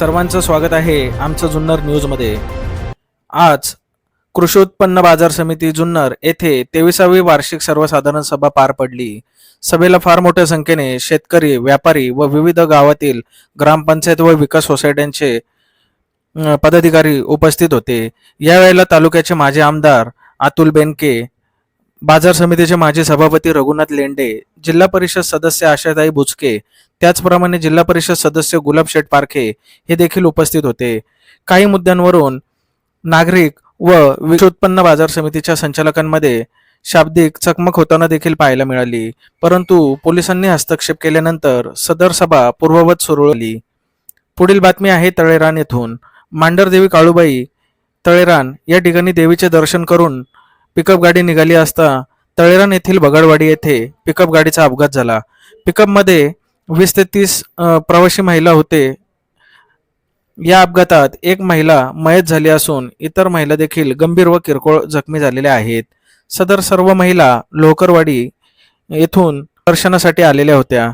सर्वांचं स्वागत आहे आमचं जुन्नर न्यूजमध्ये. आज कृषी उत्पन्न बाजार समिती जुन्नर येथे तेविसावी वार्षिक सर्वसाधारण सभा पार पडली. सभेला फार मोठ्या संख्येने शेतकरी व्यापारी व विविध गावातील ग्रामपंचायत व विकास सोसायट्यांचे पदाधिकारी उपस्थित होते. यावेळेला तालुक्याचे माजी आमदार अतुल बेनके बाजार समितीचे माजी सभापती रघुनाथ लेंडे जिल्हा परिषद सदस्य आशाताई बुचके त्याचप्रमाणे जिल्हा परिषद सदस्य गुलाब शेठ पारखे हे देखील उपस्थित होते. काही मुद्द्यांवरून नागरिक व विक्री उत्पन्न बाजार समितीच्या संचालकांमध्ये शाब्दिक चकमक होताना देखील पाहायला मिळाली. परंतु पोलिसांनी हस्तक्षेप केल्यानंतर सदर सभा पूर्ववत सुरू झाली. पुढील बातमी आहे तळेरान येथून. मांडरदेवी काळूबाई तळेरान या ठिकाणी देवीचे दर्शन करून पिकअप गाडी निघाली असता तळेरान येथील बगडवाडी येथे पिकअप गाडीचा अपघात झाला. पिकअपमध्ये वीस ते तीस प्रवासी महिला होते. या अपघातात एक महिला मयत झाली असून इतर महिला देखील गंभीर व किरकोळ जखमी झालेल्या आहेत. सदर सर्व महिला लोकरवाडी येथून दर्शनासाठी आलेल्या होत्या.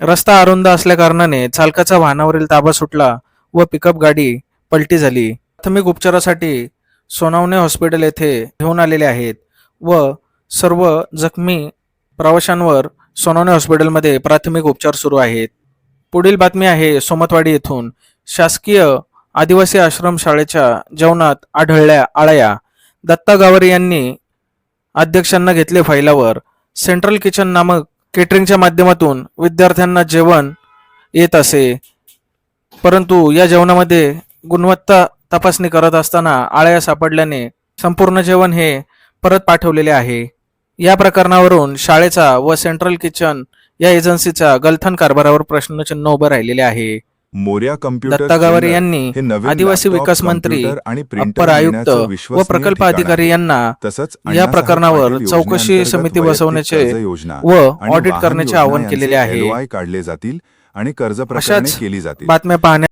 रस्ता अरुंद असल्याकारणाने चालकाचा वाहनावरील ताबा सुटला व पिकअप गाडी पलटी झाली. प्राथमिक उपचारासाठी सोनावणे हॉस्पिटल येथे घेऊन आलेले आहेत व सर्व जखमी प्रवाशांवर सोनावणे हॉस्पिटलमध्ये प्राथमिक उपचार सुरू आहेत. पुढील बातमी आहे सोमतवाडी येथून. शासकीय आदिवासी आश्रम शाळेच्या जेवणात आढळल्या आळया. दत्ता गावरे यांनी अध्यक्षांना घेतले फायलावर सेंट्रल किचन नामक केटरिंगच्या माध्यमातून विद्यार्थ्यांना जेवण येत असे. परंतु या जेवणामध्ये गुणवत्ता तपासणी करत असताना आळया सापडल्याने संपूर्ण जेवण हे परत पाठवलेले आहे. या प्रकरणावरून शाळेचा व सेंट्रल किचन या एजन्सीचा गलथान कारभारावर प्रश्नचिन्ह उभं राहिलेले आहे. मोर्या कम्प्युटर दत्ता गावरे जुन्नर यांनी आदिवासी विकास मंत्री आणि प्रिंटर अप्पर आयुक्त व प्रकल्प. अधिकारी यांना तसंच या प्रकरणावर चौकशी समिती बसवण्याचे व ऑडिट करण्याचे आवाहन केलेले आहे. काढले जातील आणि कर्ज अशाच केली जातील. बातम्या पाहण्या